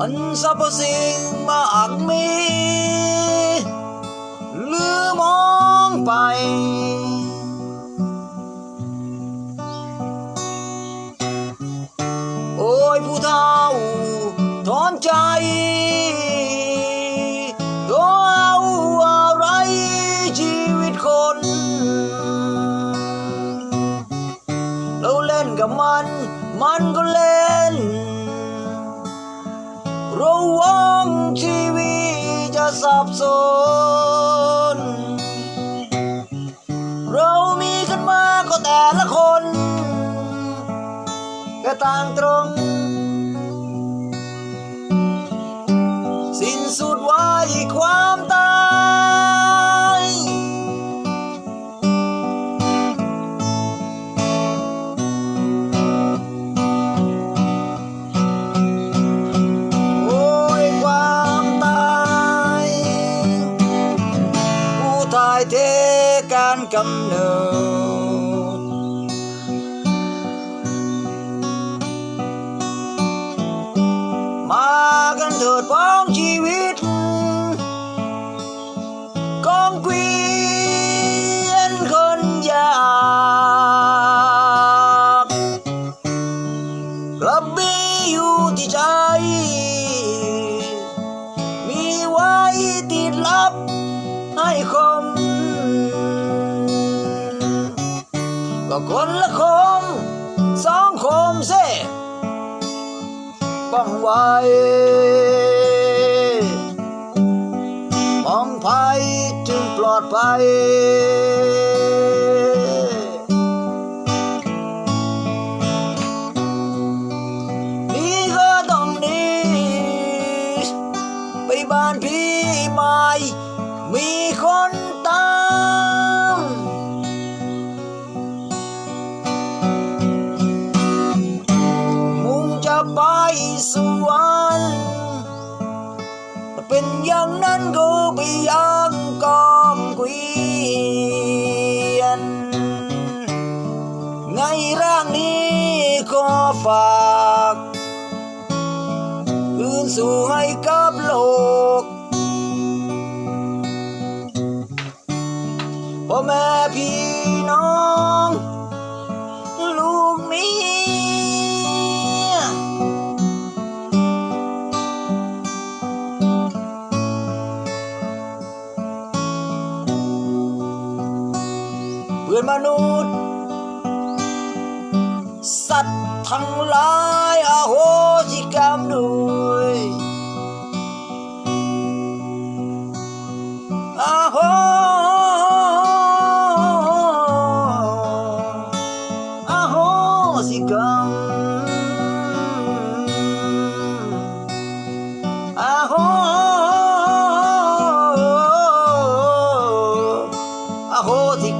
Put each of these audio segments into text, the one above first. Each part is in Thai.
อันสรรพสิ่งมาอักมีหรือมองไป โอ้ยผู้เฒ่าถอนใจตัวเอาอะไรชีวิตคนเราเล่นกับมัน มันก็เล่น สับสน เรามีกันมาก็แต่ละคนก็ต่างตรง สิ้นสุดไว้ความายเทการกำเนิด มากันเถิดพ้องชีวิตกองเกวียนคนยากกระบี่อยู่ที่ใจ มีไว้ติดลับให้คม ก็คนละคมสองคมเซ่ป้องไว้ป้องภัยจึงปลอดภัยนี่ก็ต้องหนีไปบ้านพี่ใหม่มีคน สวรรค์เป็นอย่างนั้นก็ไปยังกองเกวียนในร่างนี้ขอฝากคืนสู่ให้กับโลกพ่อแม่พี่น้อง อนมนุษย์ สัตว์ทั้งหลายอโหสิกรรมด้วย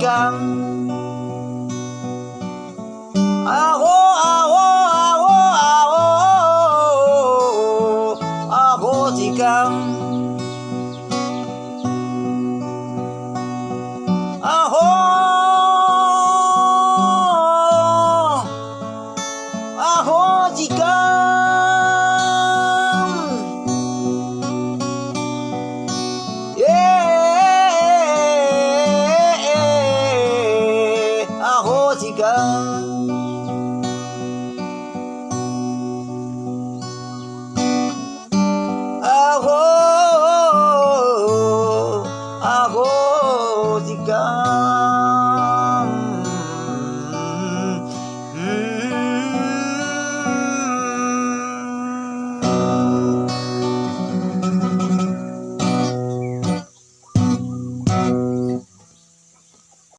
สิกรรมอาโ música